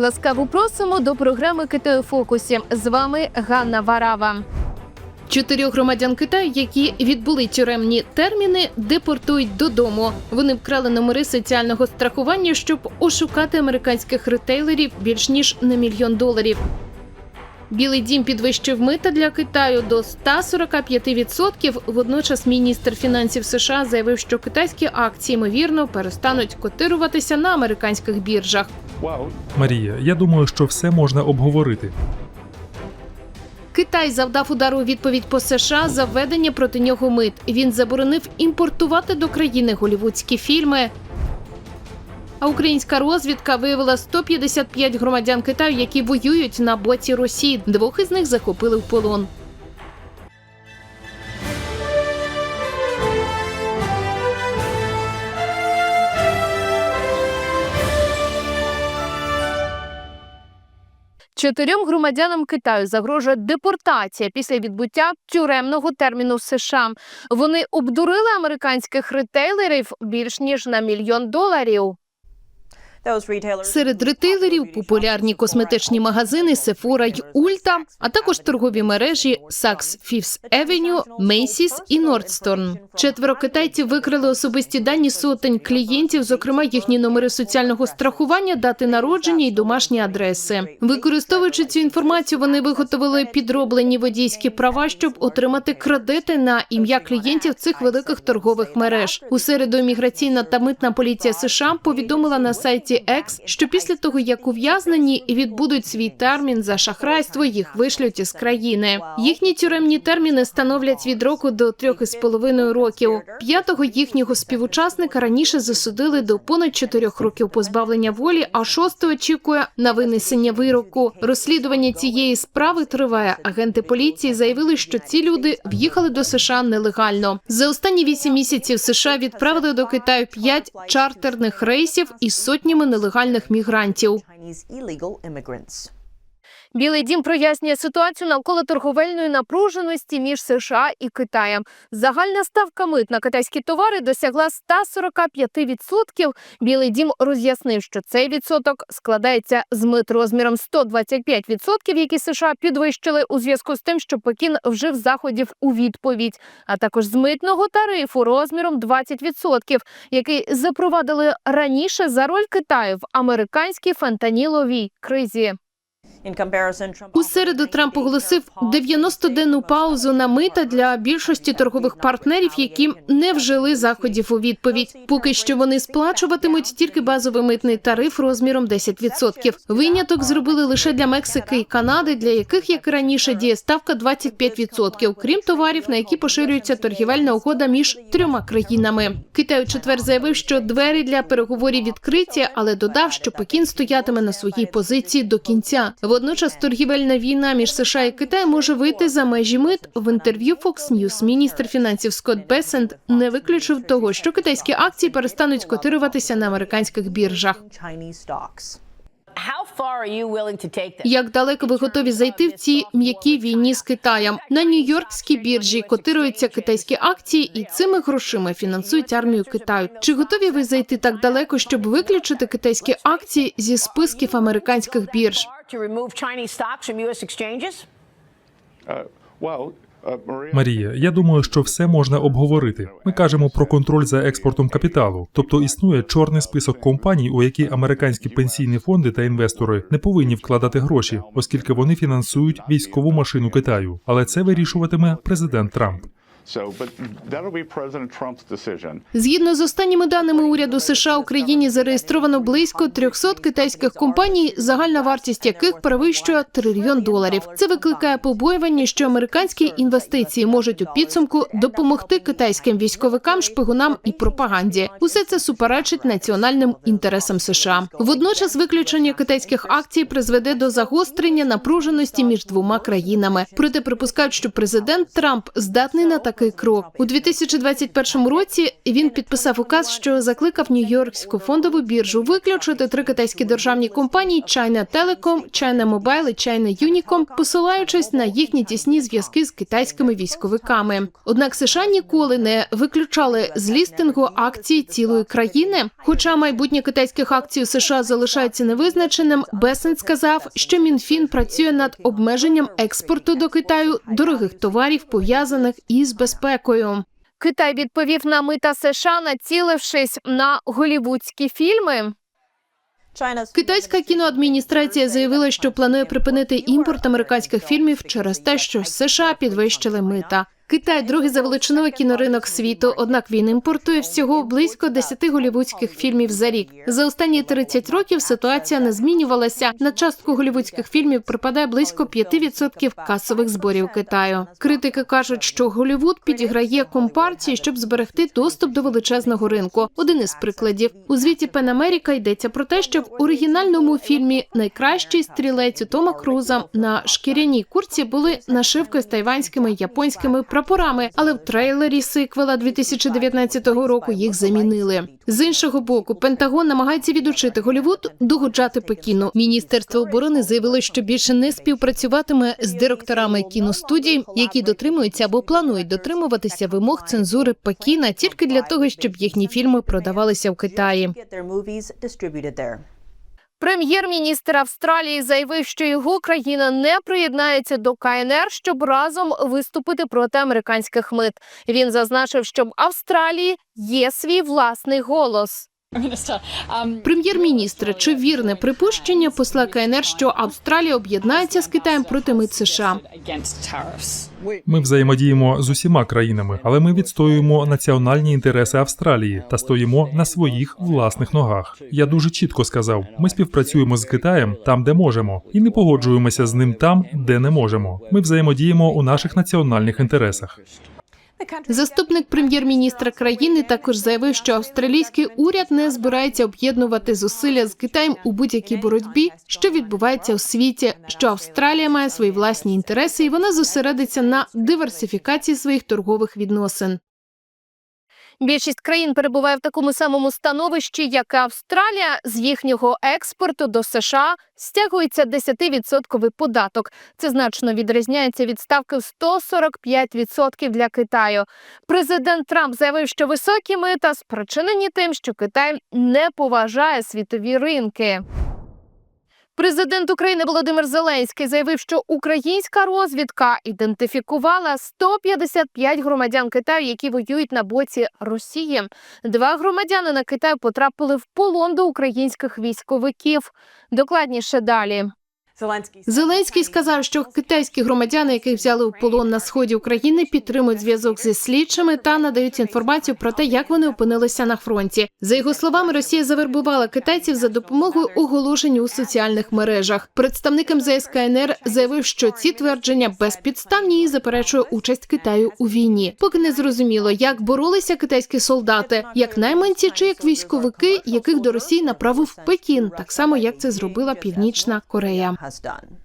Ласкаво просимо до програми Китаю фокусі. З вами Ганна Варава. Чотирьох громадян Китаю, які відбули тюремні терміни, депортують додому. Вони вкрали номери соціального страхування, щоб ошукати американських ретейлерів більш ніж на мільйон доларів. Білий дім підвищив мита для Китаю до 145%. Водночас міністр фінансів США заявив, що китайські акції ймовірно перестануть котируватися на американських біржах. Марія, я думаю, що все можна обговорити. Китай завдав удару у відповідь по США за введення проти нього мит. Він заборонив імпортувати до країни голівудські фільми. А українська розвідка виявила 155 громадян Китаю, які воюють на боці Росії. Двох із них захопили в полон. Чотирьом громадянам Китаю загрожує депортація після відбуття тюремного терміну в США. Вони обдурили американських ретейлерів більш ніж на мільйон доларів. Серед ретейлерів популярні косметичні магазини Sephora й Ulta, а також торгові мережі Saks Fifth Avenue, Macy's і Nordstrom. Четверо китайців викрили особисті дані сотень клієнтів, зокрема їхні номери соціального страхування, дати народження і домашні адреси. Використовуючи цю інформацію, вони виготовили підроблені водійські права, щоб отримати кредити на ім'я клієнтів цих великих торгових мереж. У середу імміграційна та митна поліція США повідомила на сайті X, що після того як ув'язнені відбудуть свій термін за шахрайство, їх вишлють із країни. Їхні тюремні терміни становлять від року до трьох із половиною років. П'ятого їхнього співучасника раніше засудили до понад чотирьох років позбавлення волі, а шостий очікує на винесення вироку. Розслідування цієї справи триває. Агенти поліції заявили, що ці люди в'їхали до США нелегально. За останні вісім місяців США відправили до Китаю п'ять чартерних рейсів із сотнями нелегальних мігрантів. Білий дім прояснює ситуацію навколо торговельної напруженості між США і Китаєм. Загальна ставка мит на китайські товари досягла 145%. Білий дім роз'яснив, що цей відсоток складається з мит розміром 125%, які США підвищили у зв'язку з тим, що Пекін вжив заходів у відповідь, а також з митного тарифу розміром 20%, який запровадили раніше за роль Китаю в американській фентаніловій кризі. У середу Трамп оголосив 90-денну паузу на мита для більшості торгових партнерів, які не вжили заходів у відповідь. Поки що вони сплачуватимуть тільки базовий митний тариф розміром 10%. Виняток зробили лише для Мексики і Канади, для яких як і раніше діє ставка 25%, крім товарів, на які поширюється торгівельна угода між трьома країнами. Китай у четвер заявив, що двері для переговорів відкриті, але додав, що Пекін стоятиме на своїй позиції до кінця. Водночас торгівельна війна між США і Китаєм може вийти за межі мит. В інтерв'ю Fox News міністр фінансів Скотт Бесент не виключив того, що китайські акції перестануть котируватися на американських біржах. Як далеко ви готові зайти в цій м'якій війні з Китаєм? На Нью-Йоркській біржі котируються китайські акції, і цими грошима фінансують армію Китаю. Чи готові ви зайти так далеко, щоб виключити китайські акції зі списків американських бірж? To remove Chinese stocks from U.S. exchanges? Марія, я думаю, що все можна обговорити. Ми кажемо про контроль за експортом капіталу, тобто існує чорний список компаній, у які американські пенсійні фонди та інвестори не повинні вкладати гроші, оскільки вони фінансують військову машину Китаю. Але це вирішуватиме президент Трамп. Згідно з останніми даними уряду США, Україні зареєстровано близько 300 китайських компаній, загальна вартість яких перевищує трильйон доларів. Це викликає побоювання, що американські інвестиції можуть у підсумку допомогти китайським військовикам, шпигунам і пропаганді. Усе це суперечить національним інтересам США. Водночас, виключення китайських акцій призведе до загострення напруженості між двома країнами. Проте припускають, що президент Трамп здатний на таке такий крок. У 2021 році він підписав указ, що закликав Нью-Йоркську фондову біржу виключити три китайські державні компанії China Telecom, China Mobile і China Unicom, посилаючись на їхні тісні зв'язки з китайськими військовиками. Однак США ніколи не виключали з лістингу акції цілої країни. Хоча майбутнє китайських акцій у США залишається невизначеним, Бесен сказав, що Мінфін працює над обмеженням експорту до Китаю дорогих товарів, пов'язаних із безпекою. Китай відповів на мита США, націлившись на голівудські фільми. Китайська кіноадміністрація заявила, що планує припинити імпорт американських фільмів через те, що США підвищили мита. Китай другий за величиною кіноринок світу, однак він імпортує всього близько 10 голівудських фільмів за рік. За останні 30 років ситуація не змінювалася. На частку голівудських фільмів припадає близько 5% касових зборів Китаю. Критики кажуть, що Голівуд підіграє компартії, щоб зберегти доступ до величезного ринку. Один із прикладів у звіті Пен Америка йдеться про те, що в оригінальному фільмі найкращий стрілець Тома Круза на шкіряній курці були нашивки з тайванськими японськими прапорами, але в трейлері сиквела 2019 року їх замінили. З іншого боку, Пентагон намагається відучити Голівуд догоджати Пекіну. Міністерство оборони заявило, що більше не співпрацюватиме з директорами кіностудій, які дотримуються або планують дотримуватися вимог цензури Пекіна тільки для того, щоб їхні фільми продавалися в Китаї. Прем'єр-міністр Австралії заявив, що його країна не приєднається до КНР, щоб разом виступити проти американських мит. Він зазначив, що в Австралії є свій власний голос. Прем'єр-міністр, чи вірне припущення посла КНР, що Австралія об'єднається з Китаєм проти мит США? Ми взаємодіємо з усіма країнами, але ми відстоюємо національні інтереси Австралії та стоїмо на своїх власних ногах. Я дуже чітко сказав: ми співпрацюємо з Китаєм там, де можемо, і не погоджуємося з ним там, де не можемо. Ми взаємодіємо у наших національних інтересах. Заступник прем'єр-міністра країни також заявив, що австралійський уряд не збирається об'єднувати зусилля з Китаєм у будь-якій боротьбі, що відбувається у світі. Що Австралія має свої власні інтереси, і вона зосередиться на диверсифікації своїх торгових відносин. Більшість країн перебуває в такому самому становищі, як і Австралія. З їхнього експорту до США стягується 10% податок. Це значно відрізняється від ставки в 145% для Китаю. Президент Трамп заявив, що високі мита спричинені тим, що Китай не поважає світові ринки. Президент України Володимир Зеленський заявив, що українська розвідка ідентифікувала 155 громадян Китаю, які воюють на боці Росії. Два громадянина Китаю потрапили в полон до українських військовиків. Докладніше далі. Зеленський сказав, що китайські громадяни, яких взяли у полон на сході України, підтримують зв'язок зі слідчими та надають інформацію про те, як вони опинилися на фронті. За його словами, Росія завербувала китайців за допомогою оголошень у соціальних мережах. Представник МЗС КНР заявив, що ці твердження безпідставні і заперечує участь Китаю у війні. Поки не зрозуміло, як боролися китайські солдати, як найманці чи як військовики, яких до Росії направив Пекін, так само як це зробила Північна Корея. Has done.